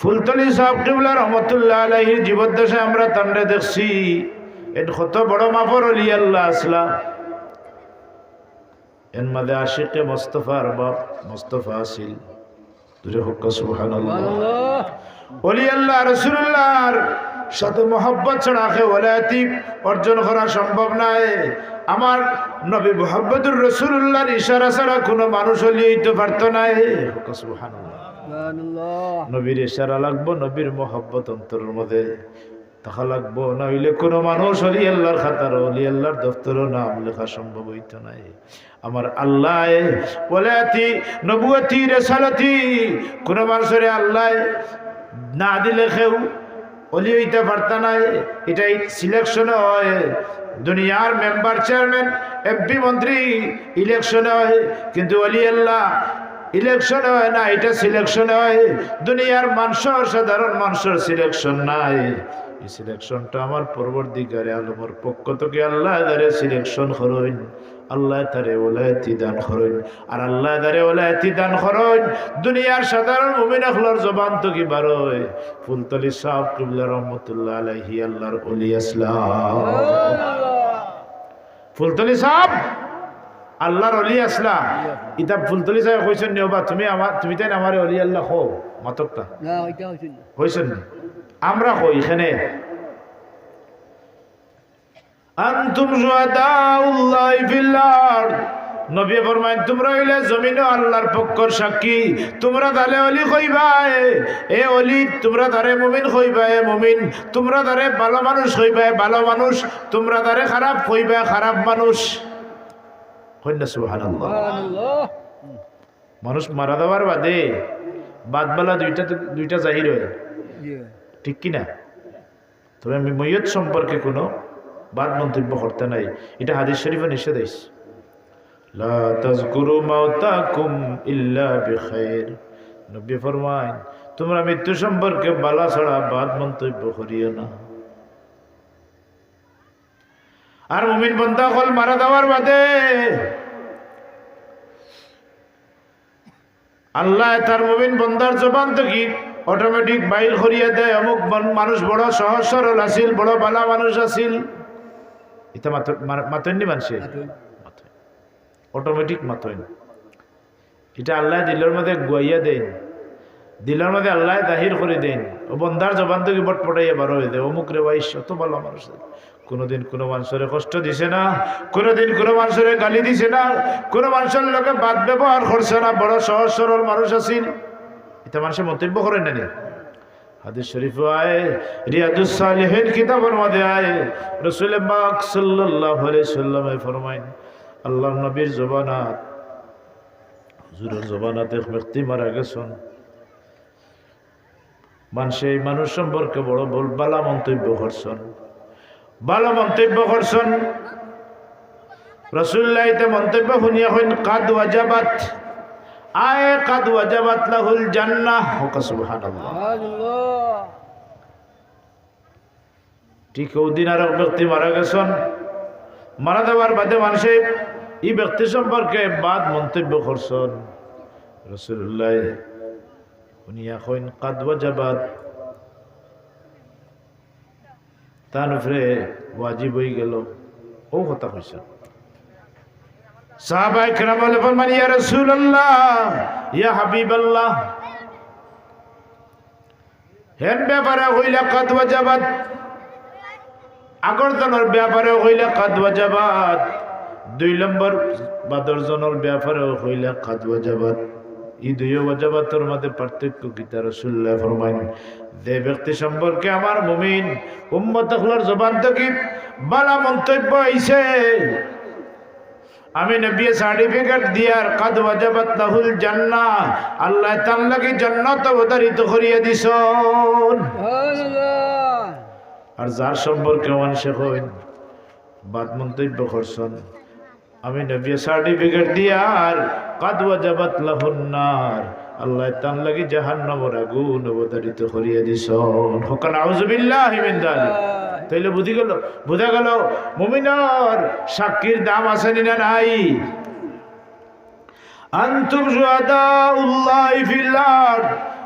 ফুলতলি সাহেব কিবলা রহমতুল্লাহ আলাইহির জীবদ্দশায় আমরা তান্ডে দেখছি। এর কত বড় মাফর অলি আল্লাহ আসলা। এর মাঝে আশিকে মোস্তফার বাপ মোস্তফা আসিল। দূরে হক সুবহানাল্লাহ। অলি আল্লাহ রসুল্লাহর সাথে মোহব্বত ছাড়া খে ওলায়াতি অর্জন করা সম্ভব নয় আমার নবী মোহাম্মদুর রসুল্লাহর ইশারা ছাড়া কোনো মানুষ অলি হইতে পারতো নাই। হক সুবহানাল্লাহ। নবীর ইশারা লাগবো, নবীর মোহাব্বত অন্তরের মধ্যে। তাহা লাগবো না হইলে কোনো মানুষ অলি আল্লাহর খাতার, অলি আল্লাহর দফতরও নাম লেখা সম্ভব হইতো নাই। আমার আল্লাহ বলে নবুয়তি রেসালতি, কোনো মানুষের আল্লাহ না দিলে কেউ অলি হইতে পারত নাই। এটাই সিলেকশনে হয়। দুনিয়ার মেম্বার চেয়ারম্যান এমপি মন্ত্রী ইলেকশনে হয়। কিন্তু অলি আল্লাহ ইলেকশন হয় না এটা সিলেকশন হয়। দুনিয়ার মানুষের সাধারণ মানুষের সিলেকশন নাই। এই সিলেকশনটা আমার পরবর্তীকারে আলমর পক্ষ থেকে আল্লাহ দ্বারে সিলেকশন করইন আল্লাহ তারে ওলায়তি দান করইন আর আল্লাহ দ্বারে ওলায়তি দান করইন দুনিয়ার সাধারণ মুমিন আখলার জবান তো কি বারোয় ফুলতলি সাহ কিবলা রহমতুল্লাহ আলাইহি আল্লাহর ওলি আসলাম। ফুলতলি সাহ আল্লাহর অলি আসলা। ইতা ফুলতলি সাহেব কইছেন নিয়বা তুমি আমার তুমি তাই আমার অলি আল্লাহ হো মাতকটা না হয়েছে না। নি? আমরা কই এখানে? আনতুম শুহাদাউল্লাহ ফিল আরদ। নবী ফরমায় তোমরা হইলে জমিনে আল্লাহর পক্ষর সাক্ষী। তোমরা তালে অলি কইবাই। এ অলি তোমরা তারে মুমিন কইবাই মুমিন। তোমরা তারে ভালো মানুষ কইবাই ভালো মানুষ। তোমরা তারে খারাপ কইবাই খারাপ মানুষ। কন্যা মানুষ মারা দেওয়ার বাদে বাদবালা দুইটা দুইটা জাহির হয়। ঠিক কি না তবে আমি মৈয়ত সম্পর্কে কোনো বাদ মন্তব্য করতে নাই। এটা হাদিস শরীফে নিষেধ হয়েছে লা তাজকুরু মাউতাকুম ইল্লা বিখাইর। নবী ফরমায় তোমরা মৃত্যু সম্পর্কে বালা ছাড়া বাদ মন্তব্য করিও না। আর মুমিন বন্ধা হল মারা দেওয়ার বাদে আল্লাহ তার মুবিন বন্দার জবান থেকে অটোমেটিক বাইর করিয়া দেয়। অমুক মানুষ বড় সহজ, সরল আসিল বড় বালা মানুষ আসিল এটা মাতন্নি মানুষে অটোমেটিক মাতইন এটা আল্লাহ দিলের মধ্যে গুয়াইয়া দেন দিলের মধ্যে আল্লাহ দাহির করে দেন। ও বন্দার জবান থেকে বট পটাইয়া বার হয়ে দেয় অমুক রে ভাই শত ভালো মানুষ কোনোদিন কোনো মানুষের কষ্ট দিছে না, কোনোদিন কোনো মানুষের গালি দিছে না, কোনো মানুষের লোকে বাদ ব্যবহার করছে না। বড় সহজ সরল মানুষ আছিল। এটা মানুষের মন্তব্য করেন না? হাদিস শরীফ আয়, রিয়াদুস সালিহিন কিতাবের মধ্যে আয়। রাসূল পাক সাল্লাল্লাহু আলাইহি সাল্লামে ফরমায় আল্লাহর নবীর জবানাত, হুজুরের জবানাত ব্যক্তি মারা গেছেন। মানুষ এই মানুষ সম্পর্কে বড় বল বালা মন্তব্য করছেন। বালা মন্তব্য করছেন। রসুল্লাহ ইতে মন্তব্য শুনিয়া হইন কাদ ওয়াজাবাত, আয় কাদ ওয়াজাবাত লাহুল জান্নাহ। হুকা, সুবহানাল্লাহ। ঠিক ওদিন আর ব্যক্তি মারা গেছেন। মারা দেওয়ার বাদে মানুষে এই ব্যক্তি সম্পর্কে বাদ মন্তব্য করছেন। রসুল্লাহ শুনিয়া হইন কাদ ওয়াজাবাত। তার উপরে ওয়াজিব হয়ে গেল। ও কথা কইছেন সাহাবায়ে কেরাম ফরমান, ইয়া রাসূলুল্লাহ, ইয়া হাবিবাল্লাহ। হেন ব্যাপারে হইলে কাদ ওয়াজাবাত? আগরতলার ব্যাপারে হইলে কাদ ওয়াজাবাত। দুই নম্বর বাদর জনের ব্যাপারে হইলে কাদ ওয়াজাবাত। এই দুই ওয়াজাবাতের মধ্যে পার্থক্য কি? তার রসুল্লাহ ফরমাইন যে ব্যক্তি সম্পর্কে আমার মুমিন উম্মত আখলার জবান থেকে বালা মন্তব্য আইছে আমি নবী সার্টিফিকেট দিয়ার কাদ ওয়াজাবাত লাহুল জান্নাহ আল্লাহ তাআলা লাগি জান্নাত অবতারিত করিয়া দিছন। আর যার সম্পর্কে মানুষে কইন বাদ মন্তব্য করছেন আমি নবী সার্টিফিকেট দিয়ার কাদ ওয়াজাবাত লাহুন্নার আল্লাহ তান লাগি জাহান্নামের আগুন অবতারিত করিয়া দিছন হকান আউযুবিল্লাহি যালিক। তাইলে বুঝি গেল, বুঝা গেল, মুমিনার সাক্ষীর দাম আছে না নাই? আন্তুম শুহাদাউল্লাহি ফিল আরদ।